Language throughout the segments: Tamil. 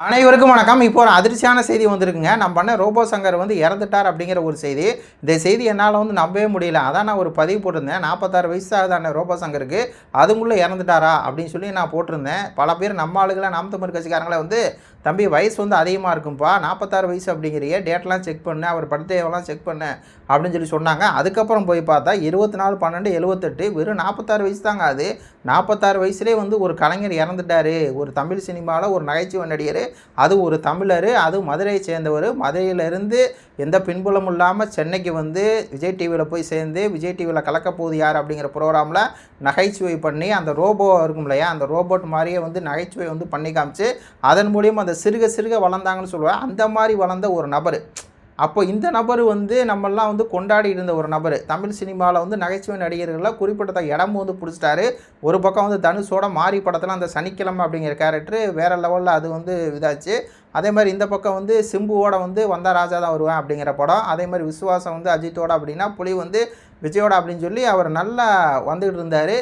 அனைவருக்கும் வணக்கம். இப்போ ஒரு அதிர்ச்சியான செய்தி வந்திருக்குங்க. நம்ம பண்ண ரோபோ சங்கர் வந்து இறந்துட்டார் அப்படிங்கிற ஒரு செய்தி. இந்த செய்தி என்னால் வந்து நம்பவே முடியல. அதான் நான் ஒரு பதிவு போட்டிருந்தேன். நாற்பத்தாறு வயசு ஆகுதான ரோபோ சங்கருக்கு. அதுக்குள்ளே இறந்துட்டாரா அப்படின்னு சொல்லி நான் போட்டிருந்தேன். பல பேர் நம்ம ஆளுகளை நாம் தமிழ் கட்சிக்காரங்களே வந்து தம்பி வயசு வந்து அதிகமாக இருக்கும்ப்பா நாற்பத்தாறு வயசு அப்படிங்கிறிய. டேட்லாம் செக் பண்ணு. அவர் படுத்தையெல்லாம் செக் பண்ணு. அப்படின்னு சொல்லி சொன்னாங்க. அதுக்கப்புறம் போய் பார்த்தா இருபத்தி நாலு பன்னெண்டு எழுபத்தெட்டு வெறும் நாற்பத்தாறு வயசு தாங்க அது நாற்பத்தாறு வயசுலேயே வந்து ஒரு கலைஞர் இறந்துட்டாரு. ஒரு தமிழ் சினிமாவில் ஒரு நகைச்சுவை நடிகர். அது ஒரு தமிழர் அது மதுரையை சேர்ந்தவர். மதுரையிலேருந்து எந்த பின்புலமும் இல்லாமல் சென்னைக்கு வந்து விஜய் டிவியில் போய் சேர்ந்து விஜய் டிவியில் கலக்க போகுது யார் அப்படிங்கிற ப்ரோக்ராமில் நகைச்சுவை பண்ணி அந்த ரோபோ இருக்கும் இல்லையா அந்த ரோபோட் மாதிரியே வந்து நகைச்சுவை வந்து பண்ணி காமிச்சு அதன் மூலியம் அந்த சிறுக சிறுக வளர்ந்தாங்கன்னு சொல்லுவேன் அந்த மாதிரி வளர்ந்த ஒரு நபர். அப்போ இந்த நபர் வந்து நம்மெல்லாம் வந்து கொண்டாடி இருந்த ஒரு நபர். தமிழ் சினிமாவில் வந்து நகைச்சுவை நடிகர்கள்லாம் குறிப்பிட்ட இடமும் வந்து பிடிச்சிட்டாரு. ஒரு பக்கம் வந்து தனுஷோட மாறி படத்தில் அந்த சனிக்கிழமை அப்படிங்கிற கேரக்டர் வேறு லெவலில் அது வந்து இதாச்சு. அதே மாதிரி இந்த பக்கம் வந்து சிம்புவோட வந்து வந்தா ராஜா தான் வருவேன் அப்படிங்கிற படம். அதே மாதிரி விசுவாசம் வந்து அஜித்தோட அப்படின்னா புலி வந்து விஜயோட அப்படின்னு சொல்லி அவர் நல்லா வந்துக்கிட்டு இருந்தார்.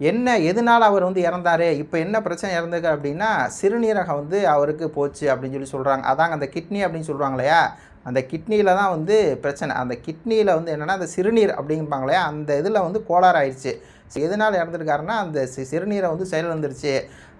என்ன எதனால் அவர் வந்து இறந்தார்? இப்போ என்ன பிரச்சனை இறந்துக்கு அப்படின்னா சிறுநீரகம் வந்து அவருக்கு போச்சு அப்படின்னு சொல்லி சொல்கிறாங்க அதாங்க அந்த கிட்னி அப்படின்னு சொல்கிறாங்க இல்லையா? அந்த கிட்னியில் தான் வந்து பிரச்சனை. அந்த கிட்னியில் வந்து என்னென்னா அந்த சிறுநீர் அப்படிம்பாங்க அந்த இதில் வந்து கோளாறு ஆயிடுச்சு. எதனால் இறந்துருக்காருன்னா அந்த சிறுநீரை வந்து செயலிழந்துருச்சு.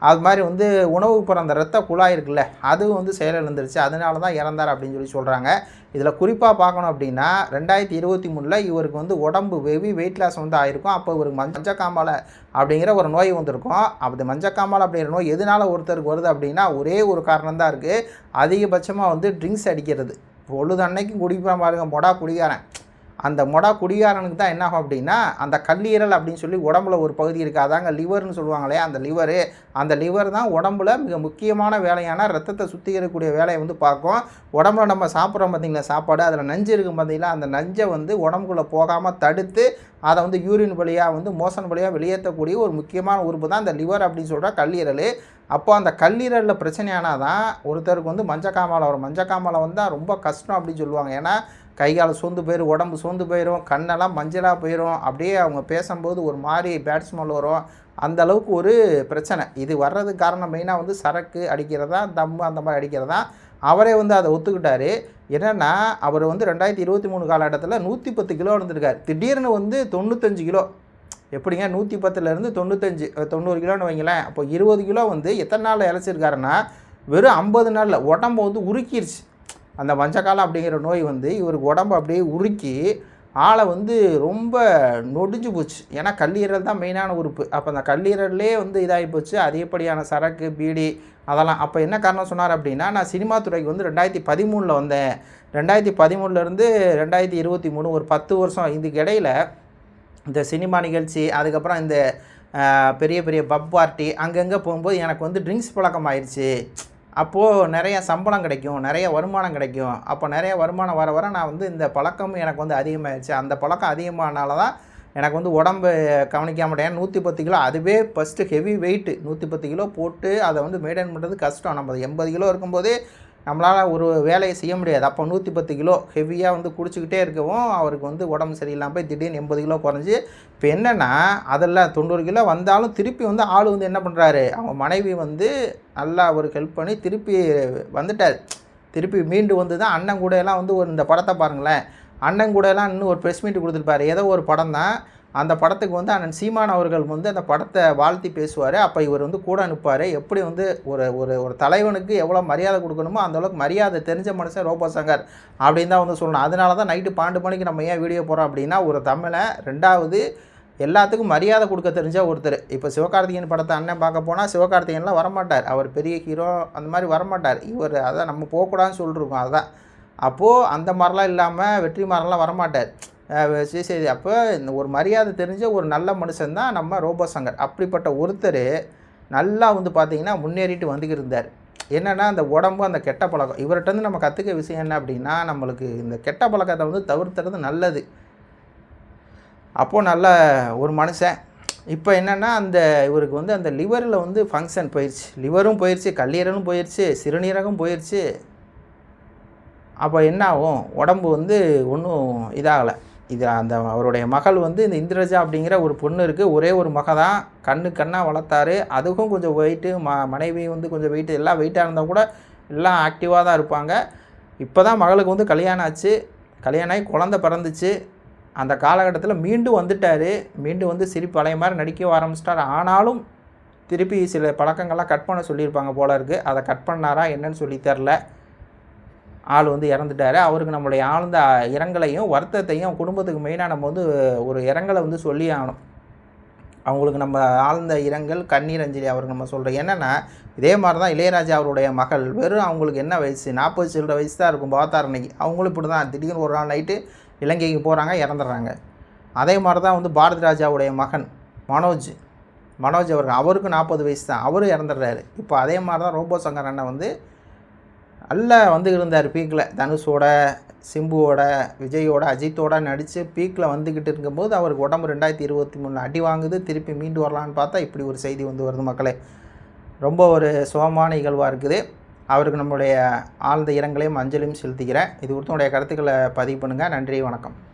அது மாதிரி வந்து உணவு போகிற அந்த ரத்த குழாய் இருக்குல்ல அதுவும் வந்து செயலிழந்துருச்சு. அதனால தான் இறந்தார் அப்படின்னு சொல்லி சொல்கிறாங்க இதில் குறிப்பாக பார்க்கணும் அப்படின்னா ரெண்டாயிரத்தி இருபத்தி மூணில் இவருக்கு வந்து உடம்பு வெவி வெயிட் லாஸ் வந்து ஆயிருக்கும். அப்போ இவருக்கு மஞ்சக்காமலை அப்படிங்கிற ஒரு நோய் வந்திருக்கும். அப்படி மஞ்சக்காமலை அப்படிங்கிற நோய் எதனால் ஒருத்தருக்கு வருது அப்படின்னா ஒரே ஒரு காரணம் தான் இருக்குது அதிகபட்சமாக வந்து ட்ரிங்க்ஸ் அடிக்கிறது. பொழுது அன்னைக்கும் குடிப்பான் பாருங்க மொடா குடிக்காரன். அந்த மொடா குடிகாரனுக்கு தான் என்ன ஆகும் அப்படின்னா அந்த கல்லீரல் அப்படின்னு சொல்லி உடம்புல ஒரு பகுதி இருக்குது அதாங்க லிவர்னு சொல்லுவாங்களே அந்த லிவரு அந்த லிவர் தான் உடம்புல மிக முக்கியமான வேலையான ரத்தத்தை சுத்திகரிக்கக்கூடிய வேலையை வந்து பார்க்கும். உடம்புல நம்ம சாப்பிட்றோம் பார்த்தீங்களா சாப்பாடு? அதில் நஞ்சு இருக்கும் பார்த்திங்களா அந்த நஞ்சை வந்து உடம்புக்குள்ளே போகாமல் தடுத்து அதை வந்து யூரின் வழியாக வந்து மோசன் வழியாக வெளியேற்றக்கூடிய ஒரு முக்கியமான உறுப்பு தான் அந்த லிவர் அப்படின்னு சொல்கிற கல்லீரல். அப்போ அந்த கல்லீரலில் பிரச்சனையானால் தான் ஒருத்தருக்கு வந்து மஞ்சக்காமலை வரும். மஞ்சக்காமலை வந்தால் ரொம்ப கஷ்டம் அப்படின்னு சொல்லுவாங்க. ஏன்னா கை கால் சோர்ந்து போயிடும் உடம்பு சோர்ந்து போயிடும் கண்ணெல்லாம் மஞ்சளாக போயிடும் அப்படியே அவங்க பேசும்போது ஒரு மாதிரி பேட் ஸ்மெல் வரும். அந்த அளவுக்கு ஒரு பிரச்சனை. இது வர்றதுக்கு காரணம் மெயினாக வந்து சரக்கு அடிக்கிறதா தம்மு அந்த மாதிரி அடிக்கிறதா. அவரே வந்து அதை ஒத்துக்கிட்டாரு. என்னென்னா அவர் வந்து ரெண்டாயிரத்தி இருபத்தி மூணு காலகட்டத்தில் நூற்றி பத்து கிலோ இருந்திருக்கார் திடீர்னு வந்து தொண்ணூத்தஞ்சு கிலோ. எப்படிங்க? நூற்றி பத்துலேருந்து தொண்ணூத்தஞ்சு தொண்ணூறு கிலோன்னு வைங்களேன். அப்போ இருபது கிலோ வந்து எத்தனை நாளில் இழைச்சிருக்காருன்னா வெறும் ஐம்பது நாளில். உடம்பு வந்து உருக்கிருச்சு. அந்த மஞ்சக்காலம் அப்படிங்கிற நோய் வந்து இவருக்கு உடம்பு அப்படியே உருக்கி ஆளை வந்து ரொம்ப நொடிஞ்சு போச்சு. ஏன்னா கல்லீரல் தான் மெயினான உறுப்பு. அப்போ அந்த கல்லீரல்லே வந்து இதாகி போச்சு. அதிகப்படியான சரக்கு பீடி அதெல்லாம். அப்போ என்ன காரணம் சொன்னார் அப்படின்னா நான் சினிமா துறைக்கு வந்து ரெண்டாயிரத்தி பதிமூணில் வந்தேன். ரெண்டாயிரத்தி பதிமூணுலேருந்து ரெண்டாயிரத்தி இருபத்தி மூணு ஒரு பத்து வருஷம். இதுக்கு இடையில் இந்த சினிமா நிகழ்ச்சி அதுக்கப்புறம் இந்த பெரிய பெரிய பப் பார்ட்டி அங்கங்கே போகும்போது எனக்கு வந்து ட்ரிங்க்ஸ் பழக்கம் ஆயிடுச்சு அப்போது நிறைய சம்பளம் கிடைக்கும் நிறைய வருமானம் கிடைக்கும். அப்போ நிறைய வருமானம் வர வர நான் வந்து இந்த பழக்கம் எனக்கு வந்து அதிகமாகிடுச்சு அந்த பழக்கம் அதிகமானால தான் எனக்கு வந்து உடம்பு கவனிக்க மாட்டேன் நூற்றி பத்து கிலோ அதுவே ஃபஸ்ட்டு ஹெவி வெயிட்டு நூற்றி பத்து கிலோ போட்டு அதை வந்து மெயின்டைன் பண்ணுறது கஷ்டம். நம்ம எண்பது கிலோ இருக்கும்போதே நம்மளால் ஒரு வேலையை செய்ய முடியாது. அப்போ நூற்றி பத்து கிலோ ஹெவியாக வந்து குடிச்சிக்கிட்டே இருக்கவும் அவருக்கு வந்து உடம்பு சரியில்லாமல் போய் திடீர்னு எண்பது கிலோ குறைஞ்சி இப்போ என்னென்னா அதில் தொண்ணூறு கிலோ வந்தாலும் திருப்பி வந்து ஆள் வந்து என்ன பண்ணுறாரு அவங்க மனைவி வந்து நல்லா அவருக்கு ஹெல்ப் பண்ணி திருப்பி வந்துட்டார். திருப்பி மீண்டு வந்து தான் அண்ணன் கூட எல்லாம் வந்து ஒரு இந்த படத்தை பாருங்களேன். அண்ணன் கூட எல்லாம் இன்னும் ஒரு ப்ரெஸ் மீட் கொடுத்துருப்பாரு. ஏதோ ஒரு படம் தான் அந்த படத்துக்கு வந்து அண்ணன் சீமான் அவர்கள் வந்து அந்த படத்தை வாழ்த்தி பேசுவார். அப்போ இவர் வந்து கூட அனுப்பார் எப்படி வந்து ஒரு ஒரு ஒரு தலைவனுக்கு எவ்வளோ மரியாதை கொடுக்கணுமோ அந்த அளவுக்கு மரியாதை தெரிஞ்ச மனுஷன் ரோபோ சங்கர் அப்படின்னு தான் வந்து சொல்லணும். அதனால தான் நைட்டு பன்னெண்டு மணிக்கு நம்ம ஏன் வீடியோ போகிறோம் அப்படின்னா ஒரு தமிழை ரெண்டாவது எல்லாத்துக்கும் மரியாதை கொடுக்க தெரிஞ்ச ஒருத்தர். இப்போ சிவகார்த்திகேயன் படத்தை அண்ணன் பார்க்க போனால் சிவகார்த்திகேயன்லாம் வரமாட்டார். அவர் பெரிய ஹீரோ அந்த மாதிரி வரமாட்டார். இவர் அதான் நம்ம போகக்கூடாதுன்னு சொல்லிருக்கோம் அதுதான் அப்போது அந்த மாதிரிலாம் இல்லாமல் வெற்றி மாறலாம் வரமாட்டார். அஹ் அப்போ இந்த ஒரு மரியாதை தெரிஞ்ச ஒரு நல்ல மனுஷன் தான் நம்ம ரோபோ சங்கர். அப்படிப்பட்ட ஒருத்தர் நல்லா வந்து பார்த்தீங்கன்னா முன்னேறிட்டு வந்துக்கிருந்தார். என்னென்னா அந்த உடம்பு அந்த கெட்ட பழக்கம். இவர்கிட்டருந்து நம்ம கற்றுக்க விஷயம் என்ன அப்படின்னா நம்மளுக்கு இந்த கெட்ட பழக்கத்தை வந்து தவிர்த்துறது நல்லது. அப்போது நல்ல ஒரு மனுஷன். இப்போ என்னென்னா அந்த இவருக்கு வந்து அந்த லிவரில் வந்து ஃபங்க்ஷன் போயிடுச்சு லிவரும் போயிடுச்சு கல்லீரலும் போயிடுச்சு சிறுநீரகம் போயிடுச்சு அப்போ என்ன ஆகும்? உடம்பு வந்து ஒன்றும் இதாகலை. இது அந்த அவருடைய மகள் வந்து இந்த இந்திரஜா அப்படிங்கிற ஒரு பொண்ணு இருக்குது ஒரே ஒரு மக தான். கண்ணு கண்ணாக வளர்த்தாரு. அதுக்கும் கொஞ்சம் வெயிட்டு ம மனைவி வந்து கொஞ்சம் வெயிட்டு எல்லாம் வெயிட்டாக இருந்தால் கூட எல்லாம் ஆக்டிவாக தான் இருப்பாங்க. இப்போ தான் மகளுக்கு வந்து கல்யாணம் ஆச்சு. கல்யாணம் ஆகி குழந்த பிறந்துச்சு. அந்த காலகட்டத்தில் மீண்டும் வந்துட்டார். மீண்டும் வந்து சிரிப்பு பழைய மாதிரி நடிக்க ஆரம்பிச்சிட்டார். ஆனாலும் திருப்பி சில பழக்கங்கள்லாம் கட் பண்ண சொல்லியிருப்பாங்க போல இருக்குது அதை கட் பண்ணாரா என்னன்னு சொல்லி தெரில ஆள் வந்து இறந்துட்டார். அவருக்கு நம்மளுடைய ஆழ்ந்த இரங்கலையும் வருத்தத்தையும் குடும்பத்துக்கு மெயினாக நம்ம வந்து ஒரு இரங்கலை வந்து சொல்லி ஆகணும். அவங்களுக்கு நம்ம ஆழ்ந்த இரங்கல் கண்ணீர் அஞ்சலி அவருக்கு நம்ம சொல்கிறோம் என்னென்னா இதே மாதிரி தான் இளையராஜா அவருடைய மகள். வெறும் அவங்களுக்கு என்ன வயசு? நாற்பது சில்லற வயசு தான் இருக்கும் பார்த்தார் அன்னைக்கு. அவங்களும் இப்படி தான் திடீர்னு ஒரு நாள் நைட்டு இலங்கைக்கு போகிறாங்க இறந்துடுறாங்க. அதே மாதிரி தான் வந்து பாரதி ராஜாவுடைய மகன் மனோஜ். மனோஜ் அவர்கள் அவருக்கு நாற்பது வயசு தான். அவரும் இறந்துடுறாரு. இப்போ அதே மாதிரி தான் ரோபோ சங்கர் அண்ணன் வந்து நல்லா வந்து இருந்தார் பீக்கில் தனுஷோட சிம்புவோட விஜயோட அஜித்தோட நடித்து பீக்கில் வந்துக்கிட்டு இருக்கும்போது அவருக்கு உடம்பு ரெண்டாயிரத்தி இருபத்தி மூணு அடி வாங்குது. திருப்பி மீண்டு வரலான்னு பார்த்தா இப்படி ஒரு செய்தி வந்து வருது மக்களே. ரொம்ப ஒரு சோமான நிகழ்வாக இருக்குது. அவருக்கு நம்மளுடைய ஆழ்ந்த இரங்கலையும் அஞ்சலியும் செலுத்துகிறேன். இது குறித்து கருத்துக்களை பதிவு பண்ணுங்கள் நன்றி வணக்கம்.